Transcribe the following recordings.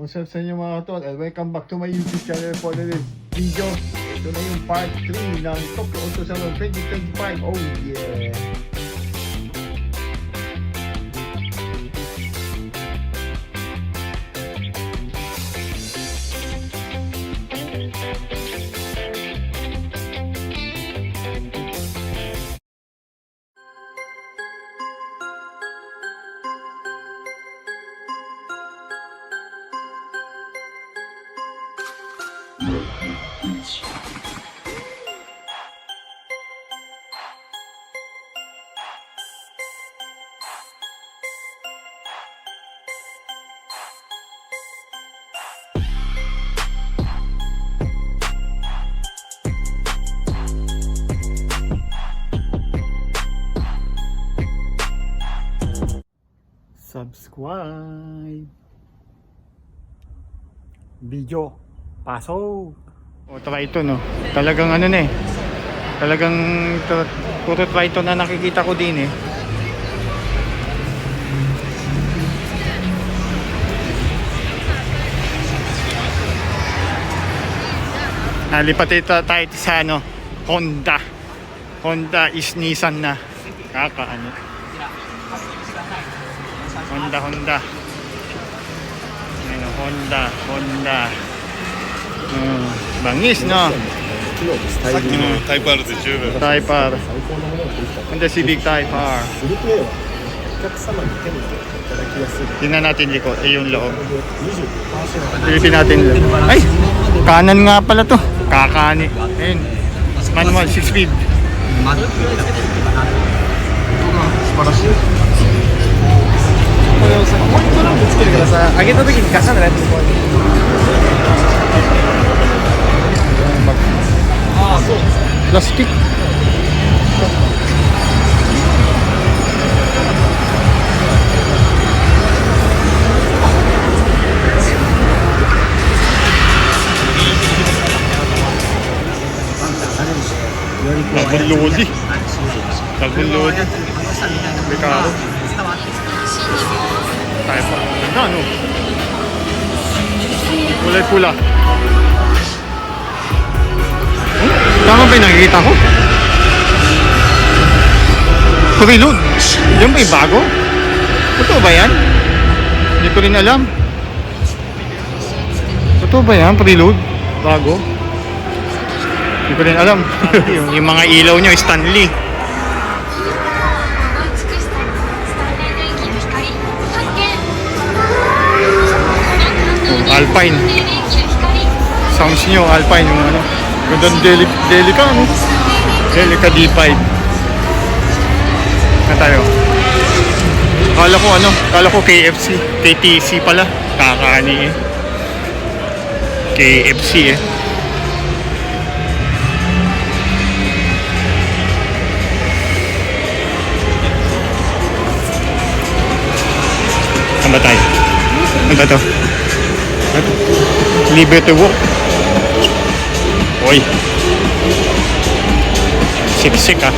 What's up sa inyo mga tol? And welcome back to my YouTube channel for the video. Ito na yung part 3 ng Tokyo Auto Salon 2025. Oh yeah! Subscribe! Video! Pasok! O, try ito no. Talagang ano na eh. Talagang ito, puro try ito na nakikita ko din eh. Nalipat ito tayo sa ano, Honda. Honda is Nissan na. Kakaano. Honda, Honda. Ano, Honda, Honda. Hmm, bangis, no? タイプのタイプ R で十分 Type R. 最高のものをご紹介 Honda Civic Type R. するとはお客様に手に取っていただきやすい Tingnan natin likod, eh yung loob. 25% Silipin natin. Ay! Kanan nga pala to. Kakani. Ayun. Manual 6 speed. これをさコントロールつけるからさ上げた時にガシャンってなって Plastic. Double Lodi. Double Lodi. Tayo pa. Ganda ano? Kulay pula. Tama ba yung nakikita ko? Preludes. Yan ba yung bago? Totoo ba yan? Hindi ko rin alam. Totoo ba yan? Prelude? Bago? Hindi ko rin alam. yung, yung mga ilaw niya, Stanley. Alpine. Sounds nyo, Alpine yung ano. Gandang deli Delica, ano? Delica D5. Na tayo. Kala ko ano, kala ko KFC. KTC pala. Kakani eh. KFC eh. Saan ba tayo? Ano ba to? Liberty Walk. Uy. Siksik ah.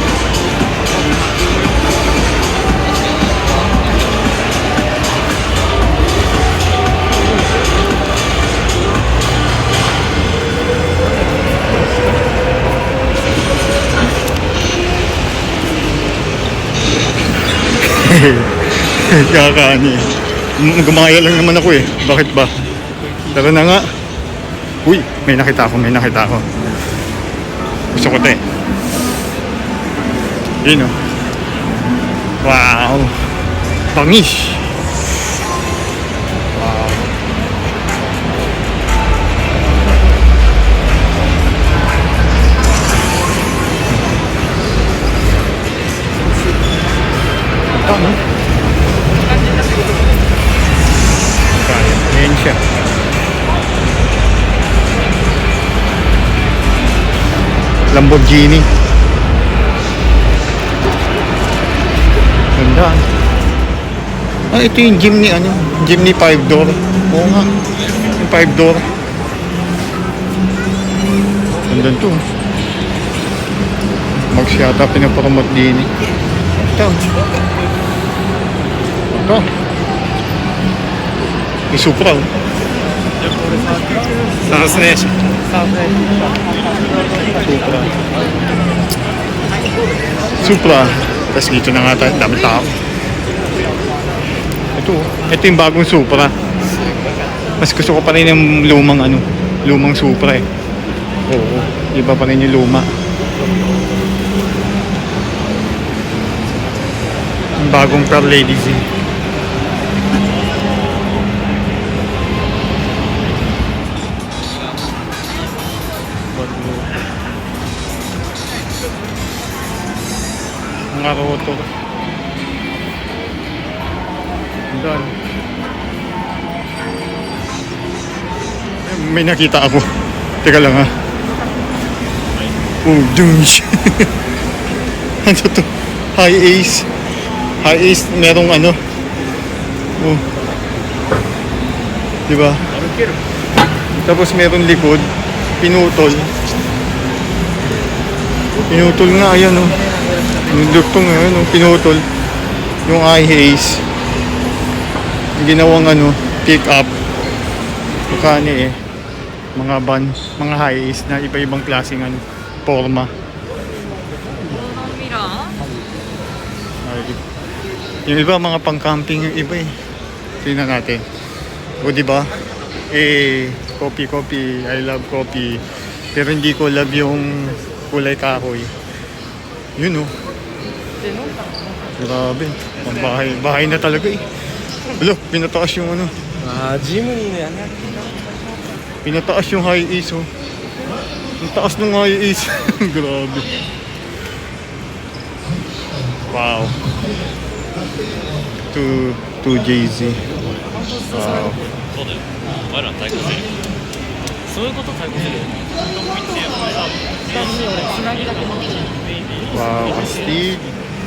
Kakaani. Gumaya lang naman ako eh. Bakit ba? Tara na nga. Uy, may nakita ako, may nakita ako. Gusto ko 'to eh. Yun oh. Wow. Pangis. Wow. Ito, no? Lamborghini. Ganda. Ah ito yung gym ni ano? Gym ni 5 door. Oo nga. Yung 5 door. Ganda to. Max yata pinapromote din eh. ito. Ito. Isupra oh. Saan sa Saan sa Supra. Supra. Tapos dito na nga tayo. Dami tao. Ito. Ito yung bagong Supra. Mas gusto ko pa rin yung lumang ano. Lumang Supra eh. Oo. Iba pa rin yung luma. Ang bagong Car Lady Z. Mga rotor. Doon. May nakita ako. Teka lang ha. Oh, douche. ano to? High ace. High ace, merong ano. Oh. Diba? Tapos meron likod. Pinutol. Pinutol nga, ayan oh. Yung duktong ngayon, oh, pinutol. Yung. Yung ginawang ano, pick up. Mukani eh. Mga van, mga high na iba-ibang klaseng ano, forma. Yung iba mga pang-camping yung iba eh. Tingnan natin. O ba? Eh, coffee, coffee. I love coffee. Pero hindi ko love yung kulay kahoy. Yun oh. Grabe. Ang bahay, bahay na talaga eh. Alo, pinataas yung ano. あージムニーのやな Pinataas yung high ace oh. Ang taas ng high ace. Grabe. Wow. To to Jay-Z. Wow. お前ら対抗するそういうこと対抗する Wow, astig.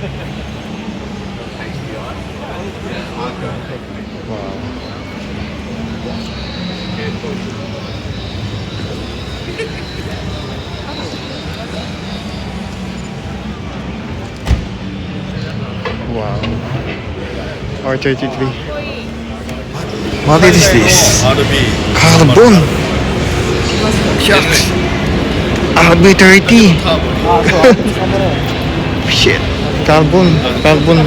Wow. R33. What is this? Carbon. Shucks. RB30. Shit. Carbon. Carbon.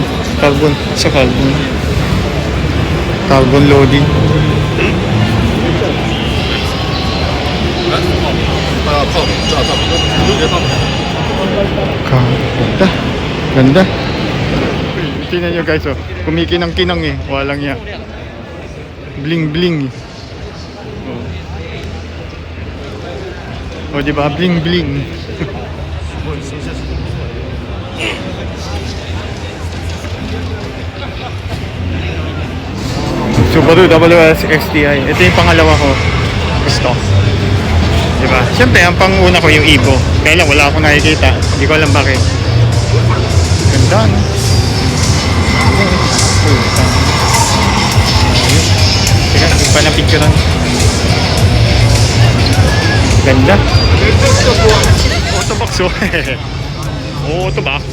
Carbon. Sa carbon. Carbon loading. Ganda. Ganda. Tingnan nyo guys oh. Kumikinang-kinang eh. Walang yan. Bling bling eh. Oh. Oh, di ba? Bling Subaru WS XTI. Ito yung pangalawa ko. Gusto. Di ba? Siyempre, ang panguna ko yung Evo. Kaya lang, wala akong nakikita. Hindi ko alam bakit. Ganda, no? Teka, hindi pa na-picturean. Ganda. Autobox, oh. Autobox.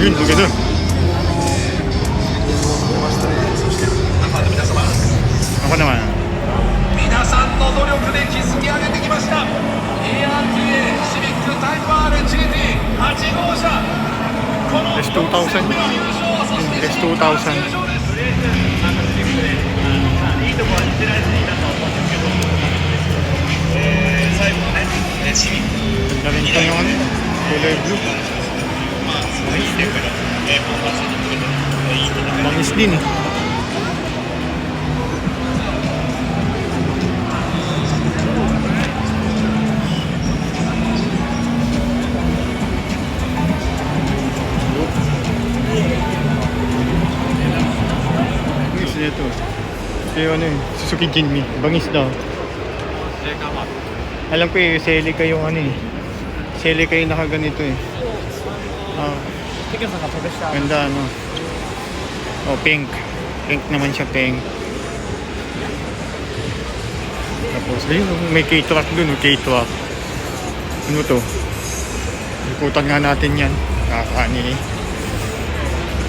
Yun, maganda. 1,000. Ate Jinmi. Bangis daw. Alam ko eh, seli kayong ano eh. Seli kayo nakaganito eh. Ah, ganda ano. Oh, pink. Pink naman siya, pink. Tapos, ayun, oh, may K-truck dun, oh, K-truck. Ano to? Ikutan nga natin yan. Kakaani eh.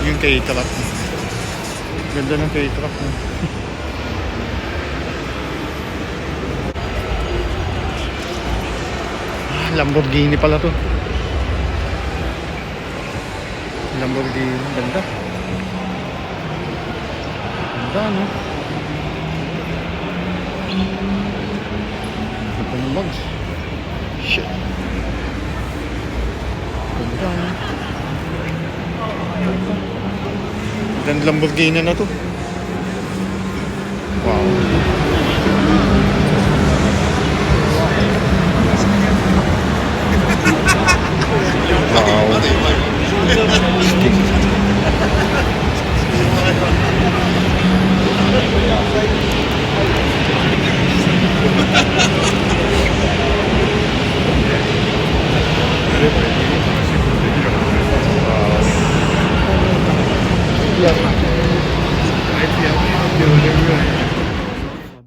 Yung K-truck. Ganda ng K-truck. Oh. Lamborghini pala to. Lamborghini. Ganda. Ganda, no? Ganda ng bags. Shit. Ganda, no? Ganda Lamborghini na to. Wow. Wow.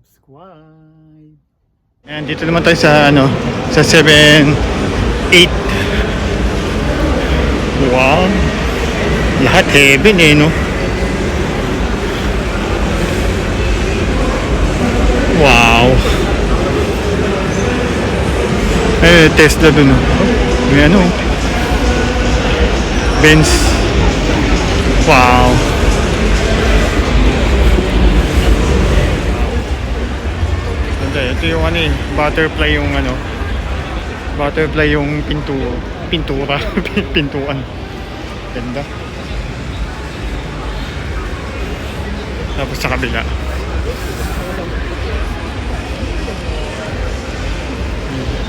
subscribe Ayan, dito naman tayo sa ano, sa 7 8. Wow. Lahat heaven eh, no? Wow. Eh, Tesla dun, oh. May ano. Benz. Wow. Ganda, ito yung ano eh, butterfly yung ano, butterfly yung pinto, pintura, pintuan. Ganda. Tapos sa kabila.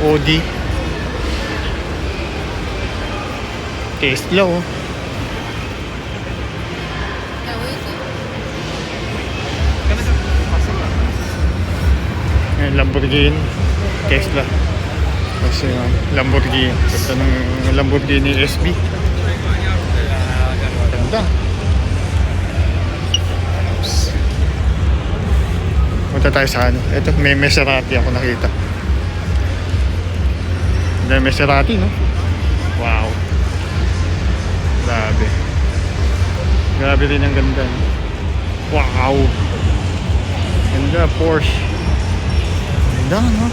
Audi. Tesla oh. Lamborghini, Tesla. Kasi uh, Lamborghini. Ganda ng Lamborghini SB. Ganda. Punta tayo sa ano. Ito, may Maserati ako nakita. Ng Maserati, no? Wow. Grabe. Grabe rin ang ganda. Wow. Ganda, Porsche. Ganda, no?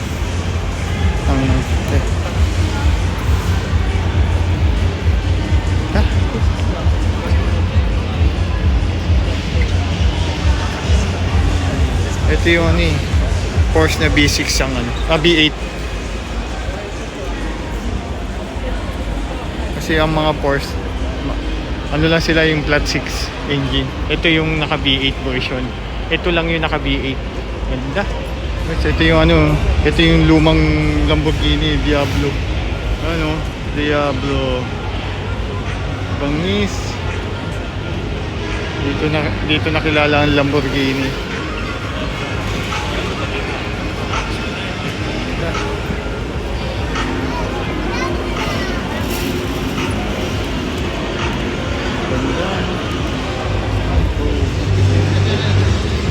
Ang, eh. Ah. Ito yung ano eh. Porsche na B6 ang ano. Ah, B8. Kasi ang mga Porsche, ano lang sila yung flat 6 engine. Ito yung naka V8 version. Ito lang yung naka V8. Ganda. Kasi ito yung ano, ito yung lumang Lamborghini Diablo. Ano? Diablo. Bangis. Dito na dito nakilala ang Lamborghini.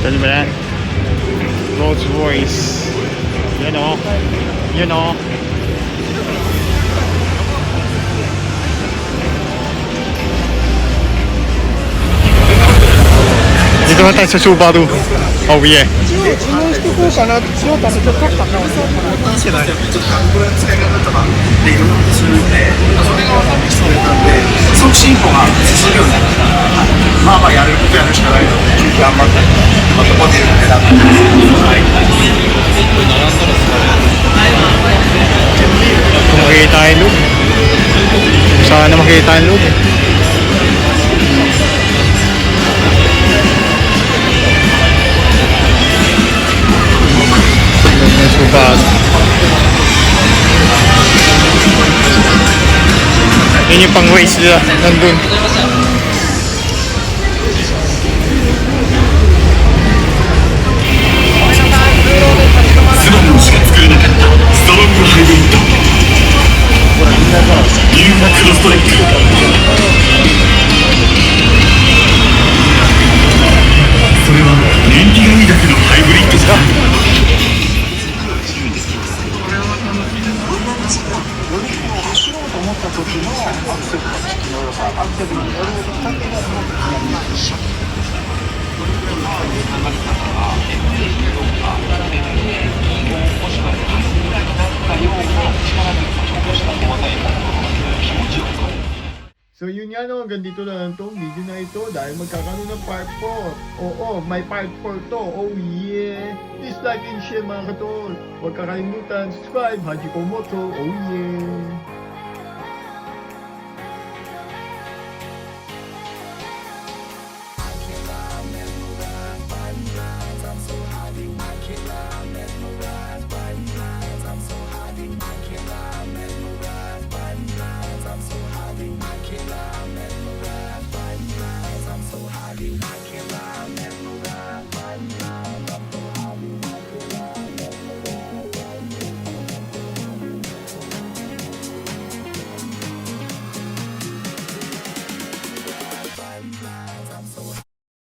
Ito ba yan? Rolls Royce. You know, you know. いつまた車掌バード。あ、おいえ注文してこうかなってとったかちょっと韓国の使い方とかいそれが分かてくれたんで即進歩が進むようになった Mamayari bu yanlış karar. Çünkü anlatmak matematik falan. Kung makikita tayo loob. Sana makikita yung loob. Loob ng subat. Yun yung pang-waste nila nandun. スバしか作れなかったストロングハイブリッドニューク。ストレックそれは人気がいいだけのハイブリッドじゃ時のアクセルの良さアクセルだ no, hanggang dito na lang tong video na ito dahil magkakaroon ng part 4. Oo, may part 4 to. Oh yeah! Please like and share mga katol. Huwag kakalimutan, subscribe, Haji Komoto. Oh yeah!